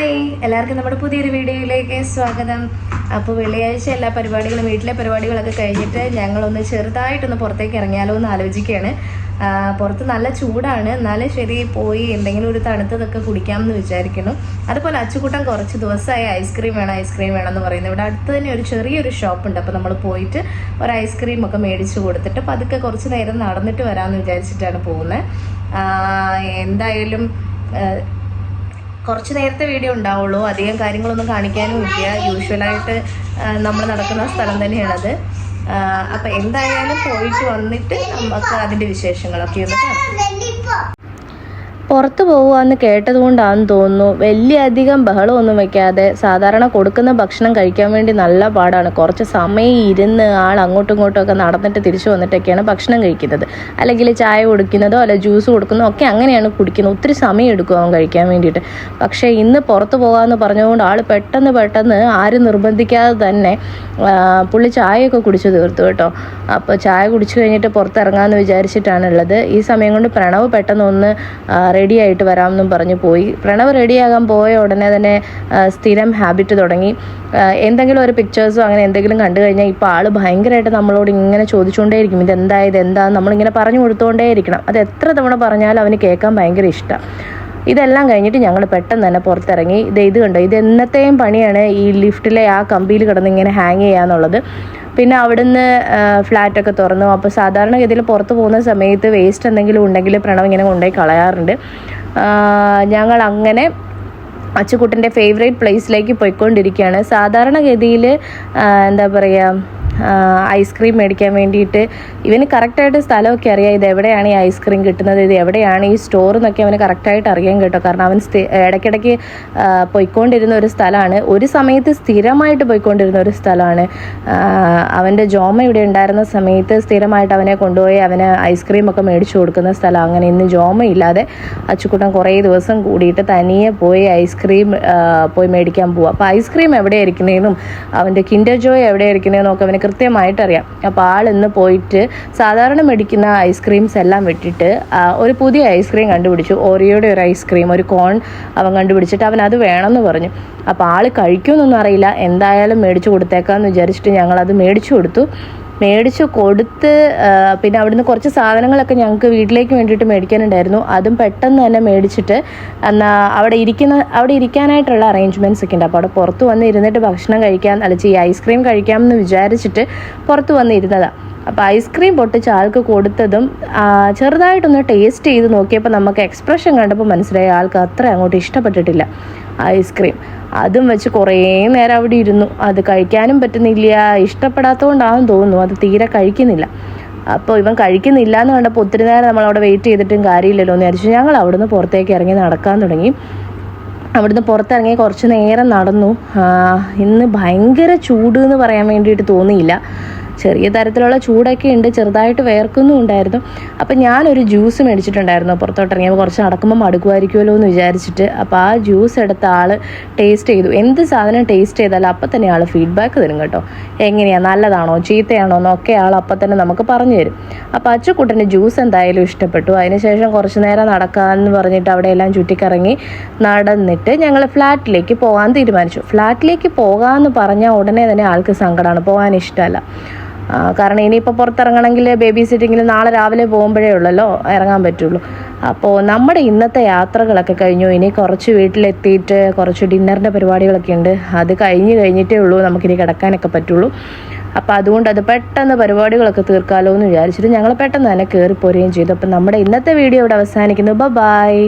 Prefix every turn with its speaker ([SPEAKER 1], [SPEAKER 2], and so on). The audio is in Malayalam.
[SPEAKER 1] ഹായ്. എല്ലാവർക്കും നമ്മുടെ പുതിയൊരു വീഡിയോയിലേക്ക് സ്വാഗതം. അപ്പോൾ വെള്ളിയാഴ്ച എല്ലാ പരിപാടികളും വീട്ടിലെ പരിപാടികളൊക്കെ കഴിഞ്ഞിട്ട് ഞങ്ങളൊന്ന് ചെറുതായിട്ടൊന്ന് പുറത്തേക്ക് ഇറങ്ങിയാലോ എന്ന് ആലോചിക്കുകയാണ്. പുറത്ത് നല്ല ചൂടാണ്. എന്നാലും ശരി പോയി എന്തെങ്കിലും ഒരു തണുത്തതൊക്കെ കുടിക്കാമെന്ന് വിചാരിക്കുന്നു. അതുപോലെ അച്ചുകൂട്ടം കുറച്ച് ദിവസമായി ഐസ്ക്രീം വേണം ഐസ്ക്രീം വേണം എന്ന് പറയുന്നത് ഇവിടെ അടുത്ത് തന്നെ ഒരു ചെറിയൊരു ഷോപ്പ് ഉണ്ട് അപ്പോൾ നമ്മൾ പോയിട്ട് ഒരു ഐസ്ക്രീം ഒക്കെ മേടിച്ച് കൊടുത്തിട്ട് അപ്പോൾ അതൊക്കെ കുറച്ച് നേരം നടന്നിട്ട് വരാമെന്ന് വിചാരിച്ചിട്ടാണ് പോകുന്നത്. എന്തായാലും കുറച്ച് നേരത്തെ വീഡിയോ ഉണ്ടാവുള്ളൂ. അധികം കാര്യങ്ങളൊന്നും കാണിക്കാനും ഇല്ല. യൂഷ്വലായിട്ട് നമ്മൾ നടക്കുന്ന സ്ഥലം തന്നെയാണത്. അപ്പം എന്തായാലും പോയിട്ട് വന്നിട്ട് നമുക്ക് അതിന്റെ വിശേഷങ്ങളൊക്കെ ഒന്ന് കാണാം. പുറത്ത് പോകുകയെന്ന് കേട്ടതുകൊണ്ടാണെന്ന് തോന്നുന്നു. വലിയ അധികം ബഹളമൊന്നും വെക്കാതെ സാധാരണ കൊടുക്കുന്ന ഭക്ഷണം കഴിക്കാൻ വേണ്ടി നല്ല പാടാണ്. കുറച്ച് സമയം ഇരുന്ന് ആൾ അങ്ങോട്ടും ഇങ്ങോട്ടും ഒക്കെ നടന്നിട്ട് തിരിച്ചു വന്നിട്ടൊക്കെയാണ് ഭക്ഷണം കഴിക്കുന്നത്. അല്ലെങ്കിൽ ചായ കൊടുക്കുന്നതോ അല്ല ജ്യൂസ് കൊടുക്കുന്നതോ ഒക്കെ അങ്ങനെയാണ് കുടിക്കുന്നത്. ഒത്തിരി സമയം എടുക്കും അവൻ കഴിക്കാൻ വേണ്ടിയിട്ട്. പക്ഷേ ഇന്ന് പുറത്ത് പോകാമെന്ന് പറഞ്ഞതുകൊണ്ട് ആൾ പെട്ടെന്ന് പെട്ടെന്ന് ആരും നിർബന്ധിക്കാതെ തന്നെ പുള്ളി ചായയൊക്കെ കുടിച്ചു തീർത്തു കേട്ടോ. അപ്പോൾ ചായ കുടിച്ചു കഴിഞ്ഞിട്ട് പുറത്തിറങ്ങാമെന്ന് വിചാരിച്ചിട്ടാണുള്ളത് ഈ സമയം കൊണ്ട് പ്രണവ് പെട്ടെന്ന് ഒന്ന് റെഡി ആയിട്ട് വരാമെന്നും പറഞ്ഞു പോയി. പ്രണവ് റെഡിയാകാൻ പോയ ഉടനെ തന്നെ സ്ഥിരം ഹാബിറ്റ് തുടങ്ങി. എന്തെങ്കിലും ഒരു പിക്ചേഴ്സോ അങ്ങനെ എന്തെങ്കിലും കണ്ടു കഴിഞ്ഞാൽ ഇപ്പോൾ ആൾ ഭയങ്കരമായിട്ട് നമ്മളോട് ഇങ്ങനെ ചോദിച്ചുകൊണ്ടേയിരിക്കും. ഇതെന്താ ഇതെന്താ നമ്മളിങ്ങനെ പറഞ്ഞു കൊടുത്തുകൊണ്ടേയിരിക്കണം അത് എത്ര തവണ പറഞ്ഞാലും അവന് കേൾക്കാൻ ഭയങ്കര ഇഷ്ടമാണ് ഇതെല്ലാം കഴിഞ്ഞിട്ട് ഞങ്ങൾ പെട്ടെന്ന് തന്നെ പുറത്തിറങ്ങി. ഇത് ഇത് കണ്ടോ? ഇത് എന്നത്തെയും പണിയാണ് ഈ ലിഫ്റ്റിലെ ആ കമ്പിയിൽ കിടന്ന് ഇങ്ങനെ ഹാങ് ചെയ്യാന്നുള്ളത്. പിന്നെ അവിടുന്ന് ഫ്ലാറ്റൊക്കെ തുറന്നു. അപ്പോൾ സാധാരണഗതിയിൽ പുറത്ത് പോകുന്ന സമയത്ത് വേസ്റ്റ് എന്തെങ്കിലും ഉണ്ടെങ്കിൽ പ്രണവ് ഇങ്ങനെ കൊണ്ടുപോയി കളയാറുണ്ട്. ഞങ്ങൾ അങ്ങനെ അച്ചുകുട്ടന്റെ ഫേവറേറ്റ് പ്ലേസിലേക്ക് പോയിക്കൊണ്ടിരിക്കുകയാണ്. സാധാരണഗതിയിൽ എന്താ പറയുക ഐസ്ക്രീം മേടിക്കാൻ വേണ്ടിയിട്ട്. ഇവന് കറക്റ്റായിട്ട് സ്ഥലമൊക്കെ അറിയാം. ഇത് എവിടെയാണ് ഈ ഐസ്ക്രീം കിട്ടുന്നത്? ഇത് എവിടെയാണ് ഈ സ്റ്റോർ എന്നൊക്കെ അവന് കറക്റ്റായിട്ട് അറിയാൻ കേട്ടോ. കാരണം അവൻ ഇടയ്ക്കിടയ്ക്ക് പോയിക്കൊണ്ടിരുന്ന ഒരു സ്ഥലമാണ്. ഒരു സമയത്ത് സ്ഥിരമായിട്ട് പോയിക്കൊണ്ടിരുന്ന ഒരു സ്ഥലമാണ്. അവന്റെ ജോമ ഇവിടെ ഉണ്ടായിരുന്ന സമയത്ത് സ്ഥിരമായിട്ട് അവനെ കൊണ്ടുപോയി അവന് ഐസ്ക്രീം ഒക്കെ മേടിച്ചു കൊടുക്കുന്ന സ്ഥലം. അങ്ങനെ ഇന്ന് ജോമ ഇല്ലാതെ അച്ചുക്കുട്ടൻ കുറേ ദിവസം കൂടിയിട്ട് തനിയെ പോയി ഐസ്ക്രീം പോയി മേടിക്കാൻ പോവുക അപ്പോൾ ഐസ്ക്രീം എവിടെ ഇരിക്കുന്നതെന്നും അവന്റെ കിൻഡർ ജോയ് എവിടെ ഇരിക്കുന്നതെന്നും ഒക്കെ അവന് കൃത്യമായിട്ട് അറിയാം അപ്പോൾ ആൾ ഇന്ന് പോയിട്ട് സാധാരണ മേടിക്കുന്ന ഐസ്ക്രീംസ് എല്ലാം വിട്ടിട്ട് ഒരു പുതിയ ഐസ്ക്രീം കണ്ടുപിടിച്ചു. ഓറിയോയുടെ ഒരു ഐസ്ക്രീം ഒരു കോൺ അവൻ കണ്ടുപിടിച്ചിട്ട് അവൻ അത് വേണമെന്ന് പറഞ്ഞു. അപ്പോൾ ആൾ കഴിക്കുമെന്നൊന്നും അറിയില്ല. എന്തായാലും മേടിച്ചു കൊടുത്തേക്കാമെന്ന് വിചാരിച്ചിട്ട് ഞങ്ങളത് മേടിച്ചു കൊടുത്തു. മേടിച്ചു കൊടുത്ത് പിന്നെ അവിടുന്ന് കുറച്ച് സാധനങ്ങളൊക്കെ ഞങ്ങൾക്ക് വീട്ടിലേക്ക് വേണ്ടിയിട്ട് മേടിക്കാനുണ്ടായിരുന്നു. അതും പെട്ടെന്ന് തന്നെ മേടിച്ചിട്ട് എന്നാൽ അവിടെ ഇരിക്കുന്ന അവിടെ ഇരിക്കാനായിട്ടുള്ള അറേഞ്ച്മെന്റ്സ് ഒക്കെ ഉണ്ട്. അപ്പോൾ അവിടെ പുറത്ത് വന്ന് ഇരുന്നിട്ട് ഭക്ഷണം കഴിക്കാൻ അല്ലെങ്കിൽ ഈ ഐസ്ക്രീം കഴിക്കാം എന്ന് വിചാരിച്ചിട്ട് പുറത്ത് വന്ന് ഇരുന്നതാണ് അപ്പോൾ ഐസ്ക്രീം പൊട്ടിച്ച് ആൾക്ക് കൊടുത്തതും ചെറുതായിട്ടൊന്ന് ടേസ്റ്റ് ചെയ്ത് നോക്കിയപ്പോൾ നമുക്ക് എക്സ്പ്രഷൻ കണ്ടപ്പോൾ മനസ്സിലായി ആൾക്ക് അത്ര അങ്ങോട്ട് ഇഷ്ടപ്പെട്ടിട്ടില്ല ഐസ്ക്രീം അതും വെച്ച് കുറേ നേരം അവിടെ ഇരുന്നു. അത് കഴിക്കാനും പറ്റുന്നില്ല ഇഷ്ടപ്പെടാത്തതുകൊണ്ടാണെന്ന് തോന്നുന്നു. അത് തീരെ കഴിക്കുന്നില്ല. അപ്പോൾ ഇവൻ കഴിക്കുന്നില്ല എന്ന് കണ്ടപ്പോൾ ഒത്തിരി നേരം നമ്മൾ അവിടെ വെയിറ്റ് ചെയ്തിട്ടും കാര്യമില്ലല്ലോ എന്ന് വിചാരിച്ചു. ഞങ്ങൾ അവിടുന്ന് പുറത്തേക്ക് ഇറങ്ങി നടക്കാൻ തുടങ്ങി. അവിടുന്ന് പുറത്തിറങ്ങി കുറച്ച് നേരം നടന്നു. ഇന്ന് ഭയങ്കര ചൂട് എന്ന് പറയാൻ വേണ്ടിയിട്ട് തോന്നിയില്ല. ചെറിയ തരത്തിലുള്ള ചൂടൊക്കെ ഉണ്ട് ചെറുതായിട്ട് വേർക്കുന്നും ഉണ്ടായിരുന്നു. അപ്പം ഞാനൊരു ജ്യൂസ് മേടിച്ചിട്ടുണ്ടായിരുന്നു പുറത്തോട്ട് ഇറങ്ങിയപ്പോൾ കുറച്ച് നടക്കുമ്പോൾ മടുക്കുമായിരിക്കുമല്ലോ എന്ന് വിചാരിച്ചിട്ട്. അപ്പോൾ ആ ജ്യൂസ് എടുത്ത ആൾ ടേസ്റ്റ് ചെയ്തു. എന്ത് സാധനം ടേസ്റ്റ് ചെയ്താലും അപ്പം തന്നെ ആൾ ഫീഡ്ബാക്ക് തരും കേട്ടോ. എങ്ങനെയാണ് നല്ലതാണോ ചീത്തയാണോ എന്നൊക്കെ ആൾ അപ്പം തന്നെ നമുക്ക് പറഞ്ഞു തരും. അപ്പോൾ അച്ചുക്കുട്ടന്റെ ജ്യൂസ് എന്തായാലും ഇഷ്ടപ്പെട്ടു. അതിനുശേഷം കുറച്ച് നേരം നടക്കാമെന്ന് പറഞ്ഞിട്ട് അവിടെയെല്ലാം ചുറ്റിക്കറങ്ങി നടന്നിട്ട് ഞങ്ങൾ ഫ്ലാറ്റിലേക്ക് പോകാൻ തീരുമാനിച്ചു. ഫ്ലാറ്റിലേക്ക് പോകാമെന്ന് പറഞ്ഞാൽ ഉടനെ തന്നെ ആൾക്ക് സങ്കടമാണ് പോകാൻ ഇഷ്ടമല്ല. കാരണം ഇനിയിപ്പോൾ പുറത്തിറങ്ങണമെങ്കിൽ ബേബി സിറ്റിങ്ങിൽ നാളെ രാവിലെ പോകുമ്പോഴേ ഉള്ളല്ലോ ഇറങ്ങാൻ പറ്റുള്ളൂ. അപ്പോൾ നമ്മുടെ ഇന്നത്തെ യാത്രകളൊക്കെ കഴിഞ്ഞു. ഇനി കുറച്ച് വീട്ടിലെത്തിയിട്ട് കുറച്ച് ഡിന്നറിന്റെ പരിപാടികളൊക്കെ ഉണ്ട്. അത് കഴിഞ്ഞ് കഴിഞ്ഞിട്ടേ ഉള്ളൂ നമുക്കിനി കിടക്കാനൊക്കെ പറ്റുള്ളൂ. അപ്പോൾ അതുകൊണ്ട് അത് പെട്ടെന്ന് പരിപാടികളൊക്കെ തീർക്കാമല്ലോ എന്ന് വിചാരിച്ചിട്ട് ഞങ്ങൾ പെട്ടെന്ന് തന്നെ കയറി പോരുകയും ചെയ്തു. അപ്പോൾ നമ്മുടെ ഇന്നത്തെ വീഡിയോ ഇവിടെ അവസാനിക്കുന്നു. ബ ബായ്